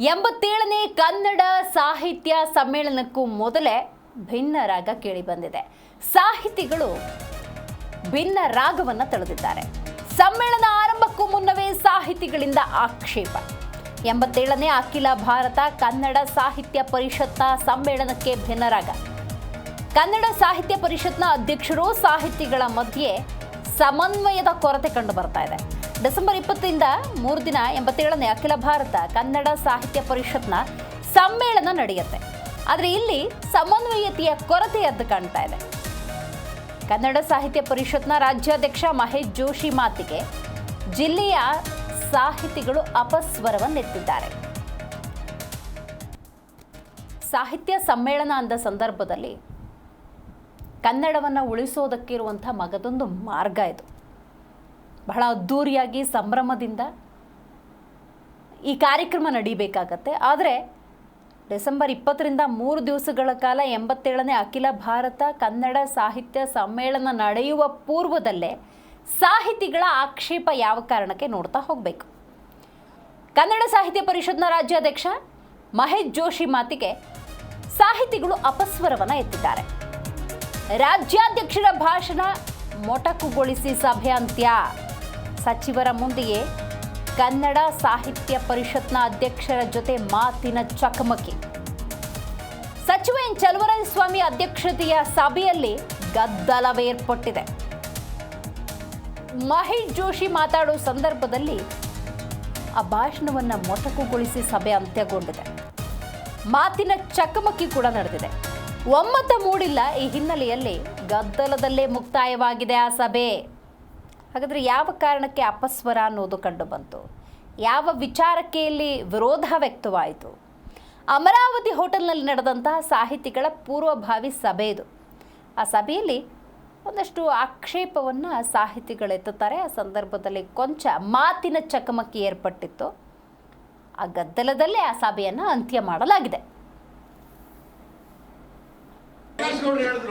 ಎಂಬತ್ತೇಳನೇ ಕನ್ನಡ ಸಾಹಿತ್ಯ ಸಮ್ಮೇಳನಕ್ಕೂ ಮೊದಲೇ ಭಿನ್ನ ರಾಗ ಕೇಳಿಬಂದಿದೆ ಸಾಹಿತಿಗಳು ಭಿನ್ನ ರಾಗವನ್ನು ತಳೆದಿದ್ದಾರೆ. ಸಮ್ಮೇಳನ ಆರಂಭಕ್ಕೂ ಮುನ್ನವೇ ಸಾಹಿತಿಗಳಿಂದ ಆಕ್ಷೇಪ. ಎಂಬತ್ತೇಳನೇ ಅಖಿಲ ಭಾರತ ಕನ್ನಡ ಸಾಹಿತ್ಯ ಪರಿಷತ್ನ ಸಮ್ಮೇಳನಕ್ಕೆ ಭಿನ್ನ ರಾಗ. ಕನ್ನಡ ಸಾಹಿತ್ಯ ಪರಿಷತ್ನ ಅಧ್ಯಕ್ಷರು ಸಾಹಿತಿಗಳ ಮಧ್ಯೆ ಸಮನ್ವಯದ ಕೊರತೆ ಕಂಡು ಇದೆ. ಡಿಸೆಂಬರ್ ಇಪ್ಪತ್ತರಿಂದ ಮೂರು ದಿನ ಎಂಬತ್ತೇಳನೇ ಅಖಿಲ ಭಾರತ ಕನ್ನಡ ಸಾಹಿತ್ಯ ಪರಿಷತ್ನ ಸಮ್ಮೇಳನ ನಡೆಯುತ್ತೆ. ಆದರೆ ಇಲ್ಲಿ ಸಮನ್ವಯತೆಯ ಕೊರತೆ ಎದ್ದು ಕಾಣ್ತಾ ಇದೆ. ಕನ್ನಡ ಸಾಹಿತ್ಯ ಪರಿಷತ್ನ ರಾಜ್ಯಾಧ್ಯಕ್ಷ ಮಹೇಶ್ ಜೋಶಿ ಮಾತಿಗೆ ಜಿಲ್ಲೆಯ ಸಾಹಿತಿಗಳು ಅಪಸ್ವರವನ್ನೆತ್ತಿದ್ದಾರೆ ಸಾಹಿತ್ಯ ಸಮ್ಮೇಳನ ಅಂದ ಸಂದರ್ಭದಲ್ಲಿ ಕನ್ನಡವನ್ನು ಉಳಿಸೋದಕ್ಕಿರುವಂಥ ಮಗದೊಂದು ಮಾರ್ಗ ಇದು. ಬಹಳ ಅದ್ಧೂರಿಯಾಗಿ ಸಂಭ್ರಮದಿಂದ ಈ ಕಾರ್ಯಕ್ರಮ ನಡೀಬೇಕಾಗತ್ತೆ. ಆದರೆ ಡಿಸೆಂಬರ್ ಇಪ್ಪತ್ತರಿಂದ ಮೂರು ದಿವಸಗಳ ಕಾಲ ಎಂಬತ್ತೇಳನೇ ಅಖಿಲ ಭಾರತ ಕನ್ನಡ ಸಾಹಿತ್ಯ ಸಮ್ಮೇಳನ ನಡೆಯುವ ಪೂರ್ವದಲ್ಲೇ ಸಾಹಿತಿಗಳ ಆಕ್ಷೇಪ ಯಾವ ಕಾರಣಕ್ಕೆ ನೋಡ್ತಾ ಹೋಗಬೇಕು. ಕನ್ನಡ ಸಾಹಿತ್ಯ ಪರಿಷತ್ನ ರಾಜ್ಯಾಧ್ಯಕ್ಷ ಮಹೇಶ್ ಜೋಶಿ ಮಾತಿಗೆ ಸಾಹಿತಿಗಳು ಅಪಸ್ವರವನ್ನು ಎತ್ತಿದ್ದಾರೆ. ರಾಜ್ಯಾಧ್ಯಕ್ಷರ ಭಾಷಣ ಮೊಟಕುಗೊಳಿಸಿ ಸಭೆ ಅಂತ್ಯ. ಸಚಿವರ ಮುಂದೆಯೇ ಕನ್ನಡ ಸಾಹಿತ್ಯ ಪರಿಷತ್ನ ಅಧ್ಯಕ್ಷರ ಜೊತೆ ಮಾತಿನ ಚಕಮಕಿ. ಸಚಿವ ಎನ್. ಚಲುವರಾಯಸ್ವಾಮಿ ಅಧ್ಯಕ್ಷತೆಯ ಸಭೆಯಲ್ಲಿ ಗದ್ದಲವೇರ್ಪಟ್ಟಿದೆ. ಮಹೇಶ್ ಜೋಶಿ ಮಾತಾಡೋ ಸಂದರ್ಭದಲ್ಲಿ ಆ ಭಾಷಣವನ್ನು ಮೊಟಕುಗೊಳಿಸಿ ಸಭೆ ಅಂತ್ಯಗೊಂಡಿದೆ. ಮಾತಿನ ಚಕಮಕಿ ಕೂಡ ನಡೆದಿದೆ. ಒಮ್ಮತ ಮೂಡಿಲ್ಲ, ಈ ಹಿನ್ನೆಲೆಯಲ್ಲಿ ಗದ್ದಲದಲ್ಲೇ ಮುಕ್ತಾಯವಾಗಿದೆ ಆ ಸಭೆ. ಹಾಗಾದರೆ ಯಾವ ಕಾರಣಕ್ಕೆ ಅಪಸ್ವರ ಅನ್ನೋದು ಕಂಡುಬಂತು? ಯಾವ ವಿಚಾರಕ್ಕೆ ಇಲ್ಲಿ ವಿರೋಧ ವ್ಯಕ್ತವಾಯಿತು? ಅಮರಾವತಿ ಹೋಟೆಲ್ನಲ್ಲಿ ನಡೆದಂತಹ ಸಾಹಿತಿಗಳ ಪೂರ್ವಭಾವಿ ಸಭೆ ಇದು. ಆ ಸಭೆಯಲ್ಲಿ ಒಂದಷ್ಟು ಆಕ್ಷೇಪವನ್ನು ಸಾಹಿತಿಗಳೆತ್ತುತ್ತಾರೆ ಆ ಸಂದರ್ಭದಲ್ಲಿ ಕೊಂಚ ಮಾತಿನ ಚಕಮಕಿ ಏರ್ಪಟ್ಟಿತ್ತು. ಆ ಗದ್ದಲದಲ್ಲೇ ಆ ಸಭೆಯನ್ನು ಅಂತ್ಯ ಮಾಡಲಾಗಿದೆ.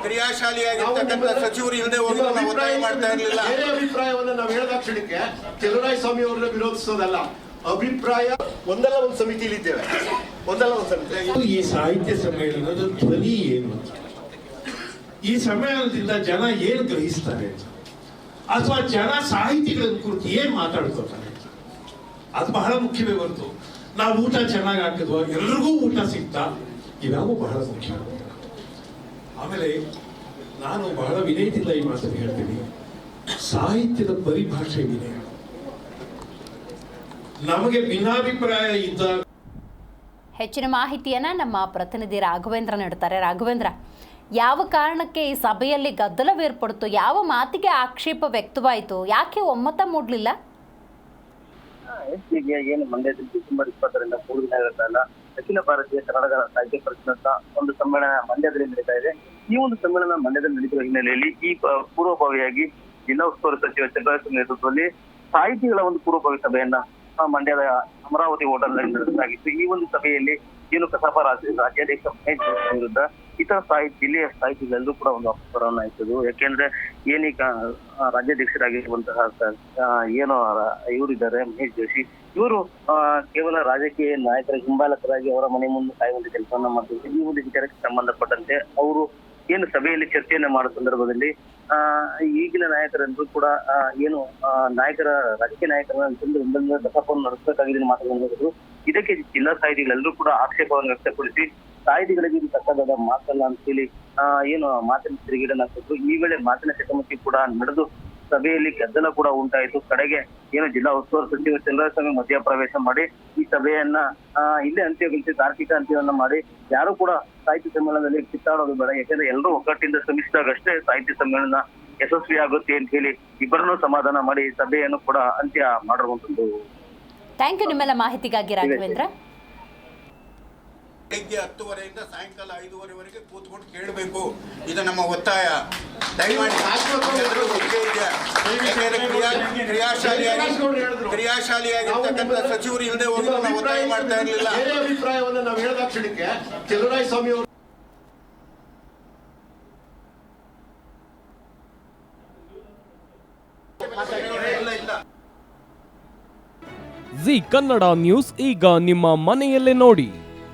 ಕ್ರಿಯಾಶಾಲಿಯಾಗಿರ್ತಕ್ಕಂಥ ಸಚಿವರು ಹಿಂದೆ ಹೋಗಿ ನಾವು ಒತ್ತಾಯ ಮಾಡ್ತಾ ಇರಲಿಲ್ಲ. ಬೇರೆ ಅಭಿಪ್ರಾಯವನ್ನ ನಾವು ಹೇಳಿದ ಕ್ಷಣಕ್ಕೆ ಚಲುರಾಯ ಸ್ವಾಮಿ ಅವ್ರನ್ನ ವಿರೋಧಿಸೋದಲ್ಲ. ಅಭಿಪ್ರಾಯ ಒಂದಲ್ಲ ಒಂದು ಸಮಿತಿಯಲ್ಲಿ ಇದ್ದೇವೆ. ಒಂದಲ್ಲ ಒಂದು ಸಮಿತಿ. ಈ ಸಾಹಿತ್ಯ ಸಮ್ಮೇಳನದ ಧ್ವನಿ ಏನು ಈ ಸಮ್ಮೇಳನದಿಂದ ಜನ ಏನು ಗ್ರಹಿಸ್ತಾರೆ ಅಥವಾ ಜನ ಸಾಹಿತಿಗಳ ಕುರಿತು ಏನ್ ಮಾತಾಡ್ಕೋತಾರೆ ಅದು ಬಹಳ ಮುಖ್ಯವೇ ಹೊರತು. ನಾವು ಊಟ ಚೆನ್ನಾಗಿ ಹಾಕಿದ್ವ? ಎಲ್ರಿಗೂ ಊಟ ಸಿಗ್ತಾ? ಇವ್ಯಾವು ಬಹಳ ಮುಖ್ಯ. ಆಮೇಲೆ ನಾನು ಬಹಳ ವಿನಯದಿಂದ ಈ ಮಾತನ್ನು ಹೇಳ್ತೀನಿ. ಸಾಹಿತ್ಯದ ಪರಿಭಾಷೆ ವಿನಯ. ನಮಗೆ ಭಿನ್ನಾಭಿಪ್ರಾಯ ಇದ್ದಾಗ ಹೆಚ್ಚಿನ ಮಾಹಿತಿಯನ್ನು ನಮ್ಮ ಪ್ರತಿನಿಧಿ ರಾಘವೇಂದ್ರ ನೀಡ್ತಾರೆ. ರಾಘವೇಂದ್ರ ಯಾವ ಕಾರಣಕ್ಕೆ ಈ ಸಭೆಯಲ್ಲಿ ಗದ್ದಲವೇರ್ಪಡ್ತು ಯಾವ ಮಾತಿಗೆ ಆಕ್ಷೇಪ ವ್ಯಕ್ತವಾಯಿತು? ಯಾಕೆ ಒಮ್ಮತ ಮೂಡಲಿಲ್ಲ? ಹೆಚ್ಚಿಗೆ ಏನು ಮಂಡ್ಯದಲ್ಲಿ ಡಿಸೆಂಬರ್ ಇಪ್ಪತ್ತರಿಂದ ಮೂರು ದಿನ ಕಾಲ ಅಖಿಲ ಭಾರತೀಯ ಕನ್ನಡ ಸಾಹಿತ್ಯ ಪರಿಷತ್ ಒಂದು ಸಮ್ಮೇಳನ ಮಂಡ್ಯದಲ್ಲಿ ನಡೀತಾ ಇದೆ. ಈ ಒಂದು ಸಮ್ಮೇಳನ ಮಂಡ್ಯದಲ್ಲಿ ನಡೆಯುವ ಹಿನ್ನೆಲೆಯಲ್ಲಿ ಈ ಪೂರ್ವಭಾವಿಯಾಗಿ ಜಿಲ್ಲಾ ಉಸ್ತುವಾರಿ ಸಚಿವ ಚಂದ್ರಶೇಖರ್ ನೇತೃತ್ವದಲ್ಲಿ ಸಾಹಿತಿಗಳ ಒಂದು ಪೂರ್ವಭಾವಿ ಸಭೆಯನ್ನ ಮಂಡ್ಯದ ಅಮರಾವತಿ ಹೋಟೆಲ್ನಲ್ಲಿ ನಡೆಸಲಾಗಿತ್ತು. ಈ ಒಂದು ಸಭೆಯಲ್ಲಿ ಏನು ಕಸಾಪ ರಾಜ್ಯ, ರಾಜ್ಯಾಧ್ಯಕ್ಷ ಮಹೇಶ್ ವಿರುದ್ಧ ಇತರ ಸಾಹಿತ್ಯ ಜಿಲ್ಲೆಯ ಸಾಹಿತಿಗಳಲ್ಲೂ ಕೂಡ ಒಂದು ಅಪಸ್ವರವನ್ನು ಆಯ್ತದು ಯಾಕೆಂದ್ರೆ ಏನೀಗ ರಾಜ್ಯಾಧ್ಯಕ್ಷರಾಗಿರುವಂತಹ ಏನು ಇವರಿದ್ದಾರೆ ಮಹೇಶ್ ಜೋಶಿ ಇವರು ಕೇವಲ ರಾಜಕೀಯ ನಾಯಕರ ಹಿಂಬಾಲಕರಾಗಿ ಅವರ ಮನೆ ಮುಂದೆ ಕಾಯುವಂತ ಕೆಲಸವನ್ನ ಮಾಡ್ತಿದ್ರು. ಈ ಒಂದು ವಿಚಾರಕ್ಕೆ ಸಂಬಂಧಪಟ್ಟಂತೆ ಅವರು ಏನು ಸಭೆಯಲ್ಲಿ ಚರ್ಚೆಯನ್ನ ಮಾಡುವ ಸಂದರ್ಭದಲ್ಲಿ, ಆ, ಈಗಿನ ನಾಯಕರಂತೂ ಕೂಡ ಏನು ನಾಯಕರ, ರಾಜಕೀಯ ನಾಯಕರ ದಸಪವನ್ನು ನಡೆಸಬೇಕಾಗಿದೆ ಮಾತುಗಳನ್ನು ಇದಕ್ಕೆ ಜಿಲ್ಲಾ ಸಾಹಿತಿಗಳೆಲ್ಲರೂ ಕೂಡ ಆಕ್ಷೇಪವನ್ನು ವ್ಯಕ್ತಪಡಿಸಿ, ಸಾಹಿತಿಗಳಿಗೆ ಇದು ತಕ್ಕದಾದ ಮಾತಲ್ಲ ಅಂತ ಹೇಳಿ ಏನು, ಮಾತಿನ ಕೊಟ್ಟರು ಈ ವೇಳೆ ಮಾತಿನ ಚಕಮಕಿ ಕೂಡ ನಡೆದು ಸಭೆಯಲ್ಲಿ ಗದ್ದಲ ಕೂಡ ಉಂಟಾಯಿತು. ಕಡೆಗೆ ಏನು ಜಿಲ್ಲಾ ಉಸ್ತುವಾರಿ ಸಚಿವ ಚಂದ್ರಸ್ವಾಮಿ ಮಧ್ಯಪ್ರವೇಶ ಮಾಡಿ ಈ ಸಭೆಯನ್ನ ಇಲ್ಲೇ ಅಂತ್ಯಗೊಳಿಸಿ ತಾರ್ಕಿಕ ಅಂತ್ಯವನ್ನ ಮಾಡಿ ಯಾರು ಕೂಡ ಸಾಹಿತ್ಯ ಸಮ್ಮೇಳನದಲ್ಲಿ ಕಿತ್ತಾಡೋದು ಬೇಡ. ಯಾಕಂದ್ರೆ ಎಲ್ಲರೂ ಒಗ್ಗಟ್ಟಿಂದ ಶ್ರಮಿಸಿದಾಗಷ್ಟೇ ಸಾಹಿತ್ಯ ಸಮ್ಮೇಳನ ಯಶಸ್ವಿ ಆಗುತ್ತೆ ಅಂತ ಹೇಳಿ ಇಬ್ಬರನ್ನೂ ಸಮಾಧಾನ ಮಾಡಿ ಸಭೆಯನ್ನು ಕೂಡ ಅಂತ್ಯ ಮಾಡಿರುವಂತದ್ದು ಥ್ಯಾಂಕ್ ಯು ನಿಮ್ಮೆಲ್ಲ ಮಾಹಿತಿಗಾಗಿ ರಾಘವೇಂದ್ರ. ಬೆಳಿಗ್ಗೆ ಹತ್ತುವರೆಯಿಂದ ಸಾಯಂಕಾಲ ಐದುವರೆವರೆಗೆ ಕೂತ್ಕೊಂಡು ಕೇಳಬೇಕು. ಇದು ನಮ್ಮ ಒತ್ತಾಯ. ದಯಮಾಡಿ ಕ್ರಿಯಾಶಾಲಿಯಾಗಿ ಕ್ರಿಯಾಶಾಲಿಯಾಗಿರ್ತಕ್ಕಂಥ ಸಚಿವರು ಹಿಂದೆ ಹೋಗಿ ನಾವು ಒತ್ತಾಯ ಮಾಡ್ತಾ ಇರಲಿಲ್ಲ. ಅಭಿಪ್ರಾಯವನ್ನು ಅಭಿಪ್ರಾಯವನ್ನ ನಾವು ಹೇಳಿದ ಕ್ಷಣಕ್ಕೆ ಸ್ವಾಮಿ ಅವರು ಜಿ ಕನ್ನಡ ನ್ಯೂಸ್ ಈಗ ನಿಮ್ಮ ಮನೆಯಲ್ಲೇ ನೋಡಿ.